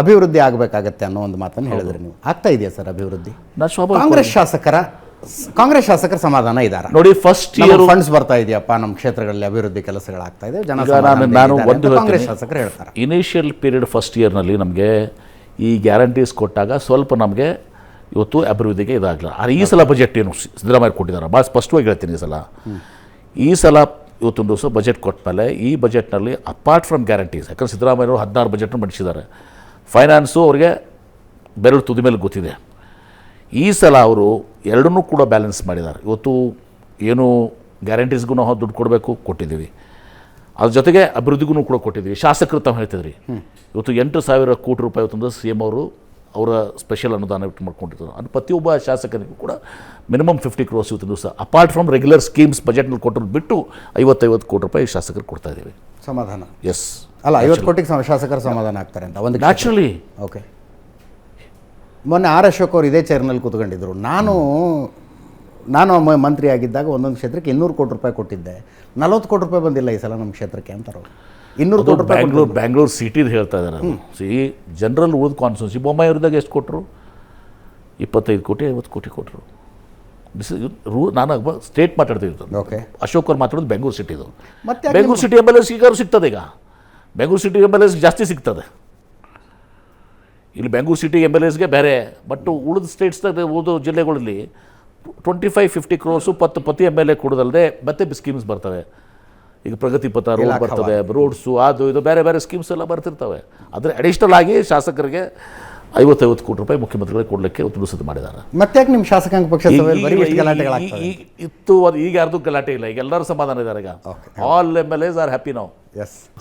ಅಭಿವೃದ್ಧಿ ಆಗಬೇಕಾಗತ್ತೆ ಅನ್ನೋ ಒಂದು ಮಾತನ್ನು ಹೇಳಿದ್ರಿ ನೀವು. ಆಗ್ತಾ ಇದೆಯಾ ಸರ್ ಅಭಿವೃದ್ಧಿ? ಕಾಂಗ್ರೆಸ್ ಶಾಸಕರ ಕಾಂಗ್ರೆಸ್ ಶಾಸಕರ ಸಮಾಧಾನ ಇದಾರ. ನೋಡಿ ಫಸ್ಟ್ ಇಯರ್ ಫಂಡ್ಸ್ ಬರ್ತಾ ಇದೆಯಪ್ಪ ನಮ್ಮ ಕ್ಷೇತ್ರಗಳಲ್ಲಿ ಅಭಿವೃದ್ಧಿ ಕೆಲಸಗಳಾಗ್ತಾ ಇದೆ ಜನ ನಾನು ಒಂದು ಕಾಂಗ್ರೆಸ್. ಶಾಸಕರು ಹೇಳ್ತಾರೆ. ಇನಿಷಿಯಲ್ ಪೀರಿಯಡ್ ಫಸ್ಟ್ ಇಯರ್ನಲ್ಲಿ ನಮಗೆ ಈ ಗ್ಯಾರಂಟೀಸ್ ಕೊಟ್ಟಾಗ ಸ್ವಲ್ಪ ನಮಗೆ ಇವತ್ತು ಅಭಿವೃದ್ಧಿಗೆ ಇದಾಗಲ್ಲ ಆದರೆ ಈ ಸಲ ಬಜೆಟ್ ಏನು ಸಿದ್ದರಾಮಯ್ಯ ಕೊಟ್ಟಿದ್ದಾರೆ. ಭಾಳ ಸ್ಪಷ್ಟವಾಗಿ ಹೇಳ್ತೀನಿ ಈ ಸಲ. ಈ ಸಲ ಇವತ್ತೊಂದು ದಿವಸ ಬಜೆಟ್ ಕೊಟ್ಟ ಮೇಲೆ ಈ ಬಜೆಟ್ನಲ್ಲಿ ಅಪಾರ್ಟ್ ಫ್ರಮ್ ಗ್ಯಾರಂಟೀಸ್ ಯಾಕಂದ್ರೆ ಸಿದ್ದರಾಮಯ್ಯವರು ಹದಿನಾರು ಬಜೆಟ್ನ ಮಂಡಿಸಿದ್ದಾರೆ. ಫೈನಾನ್ಸು ಅವ್ರಿಗೆ ಬೆರಳು ತುದಿ ಮೇಲೆ ಗೊತ್ತಿದೆ. ಈ ಸಲ ಅವರು ಎರಡನ್ನೂ ಕೂಡ ಬ್ಯಾಲೆನ್ಸ್ ಮಾಡಿದ್ದಾರೆ. ಇವತ್ತು ಏನು ಗ್ಯಾರಂಟೀಸ್ಗೂ ನಾವು ದುಡ್ಡು ಕೊಡಬೇಕು? ಕೊಟ್ಟಿದ್ದೀವಿ. ಅದ್ರ ಜೊತೆಗೆ ಅಭಿವೃದ್ಧಿಗೂ ಕೂಡ ಕೊಟ್ಟಿದ್ದೀವಿ. ಶಾಸಕರು ತಾವು ಹೇಳ್ತಿದ್ರಿ. ಇವತ್ತು ಎಂಟು ಸಾವಿರ ಕೋಟಿ ರೂಪಾಯಿ ಇವತ್ತೊಂದು ಸಿ ಎಂ ಅವರು ಅವರ ಸ್ಪೆಷಲ್ ಅನುದಾನ ಇಟ್ಟು ಮಾಡ್ಕೊಂಡಿರ್ತಾರೆ ಅದು ಪ್ರತಿಯೊಬ್ಬ ಶಾಸಕರಿಗೂ ಕೂಡ ಮಿನಿಮಮ್ ಫಿಫ್ಟಿ ಕ್ರೋರ್ಸ್ ಇವತ್ತು ದಿವಸ. ಅಪಾರ್ಟ್ ಫ್ರಮ್ ರೆಗ್ಯುಲರ್ ಸ್ಕೀಮ್ಸ್ ಬಜೆಟ್ನಲ್ಲಿ ಕೊಟ್ಟರು ಬಿಟ್ಟು ಐವತ್ತೈವತ್ತು ಕೋಟಿ ರೂಪಾಯಿ ಶಾಸಕರು ಕೊಡ್ತಾ ಇದ್ದೀವಿ. ಸಮಾಧಾನ. ಎಸ್ ಅಲ್ಲ ಐವತ್ತು ಕೋಟಿಗೆ ಶಾಸಕರು ಸಮಾಧಾನ ಆಗ್ತಾರೆ ಅಂತ ಒಂದು ನ್ಯಾಚುರಲಿ ಓಕೆ ಮೊನ್ನೆ ಆರ್ ಅಶೋಕ್ ಅವರು ಇದೇ ಚೇರ್ನಲ್ಲಿ ಕೂತ್ಕೊಂಡಿದ್ರು. ನಾನು ನಾನು ಮಂತ್ರಿ ಆಗಿದ್ದಾಗ ಒಂದೊಂದು ಕ್ಷೇತ್ರಕ್ಕೆ ಇನ್ನೂರು ಕೋಟಿ ರೂಪಾಯಿ ಕೊಟ್ಟಿದ್ದೆ. ನಲವತ್ತು ಕೋಟಿ ರೂಪಾಯಿ ಬಂದಿಲ್ಲ ಈ ಸಲ ನಮ್ಮ ಕ್ಷೇತ್ರಕ್ಕೆ ಅಂತಾರೆ. ಇನ್ನೂರು ಕೋಟಿ ರೂಪಾಯಿ ಬ್ಯಾಂಗ್ಳೂರ್ ಬ್ಯಾಂಗ್ಳೂರು ಸಿಟಿದು ಹೇಳ್ತಾ ಇದ್ದಾರೆ ಸಿ ಜನರಲ್ ಓದ್ ಕಾನ್ಸ್ಟಿಟ್ಯೂನ್ಸಿ ಬೊಮ್ಮಾಯಿ ಅವ್ರದಾಗ ಎಷ್ಟು ಕೊಟ್ಟರು ಇಪ್ಪತ್ತೈದು ಕೋಟಿ ಐವತ್ತು ಕೋಟಿ ಕೊಟ್ಟರು ದಿಸ್ ರೂ ನಾನು ಸ್ಟೇಟ್ ಮಾತಾಡ್ತಿದ್ದು ಓಕೆ ಅಶೋಕ್ ಅವ್ರು ಮಾತಾಡೋದು ಬೆಂಗಳೂರು ಸಿಟಿದು ಮತ್ತೆ Bengaluru city M L S ಈಗ ಸಿಗ್ತದೆ ಈಗ. Bengaluru city M L S ಜಾಸ್ತಿ ಸಿಗ್ತದೆ. ಇಲ್ಲಿ ಬೆಂಗಳೂರು ಸಿಟಿ ಎಂ ಎಲ್ ಎಸ್ಗೆ ಬೇರೆ ಬಟ್ ಉಳಿದ ಸ್ಟೇಟ್ಸ್ದಾಗ ಓದೋ ಜಿಲ್ಲೆಗಳಲ್ಲಿ ಟ್ವೆಂಟಿ ಫೈವ್ ಫಿಫ್ಟಿ ಕ್ರೋರ್ಸು ಪತ್ತು ಪತಿ ಎಂ ಎಲ್ ಎ ಕೊಡೋದಲ್ಲದೆ ಮತ್ತೆ ಸ್ಕೀಮ್ಸ್ ಬರ್ತವೆ. ಈಗ ಪ್ರಗತಿ ಪಥ ರೋಡ್ ಬರ್ತದೆ ರೋಡ್ಸು ಅದು ಇದು ಬೇರೆ ಬೇರೆ ಸ್ಕೀಮ್ಸ್ ಎಲ್ಲ ಬರ್ತಿರ್ತವೆ. ಆದರೆ ಅಡಿಷನಲ್ ಆಗಿ ಶಾಸಕರಿಗೆ ಐವತ್ತೈವತ್ತು ಕೋಟಿ ರೂಪಾಯಿ ಮುಖ್ಯಮಂತ್ರಿಗಳಿಗೆ ಕೊಡಲಿಕ್ಕೆ ಉತ್ತರಿಸಿದ ಮಾಡಿದ್ದಾರೆ. ಮತ್ತೆ ನಿಮ್ಮ ಶಾಸಕಾಂಗ ಪಕ್ಷ ಇತ್ತು ಅದು ಈಗ ಯಾರ್ದು ಗಲಾಟೆ ಇಲ್ಲ. ಈಗ ಎಲ್ಲರೂ ಸಮಾಧಾನ ಇದ್ದಾರೆ ಈಗ. All M L S are happy ನಾವು ಎಸ್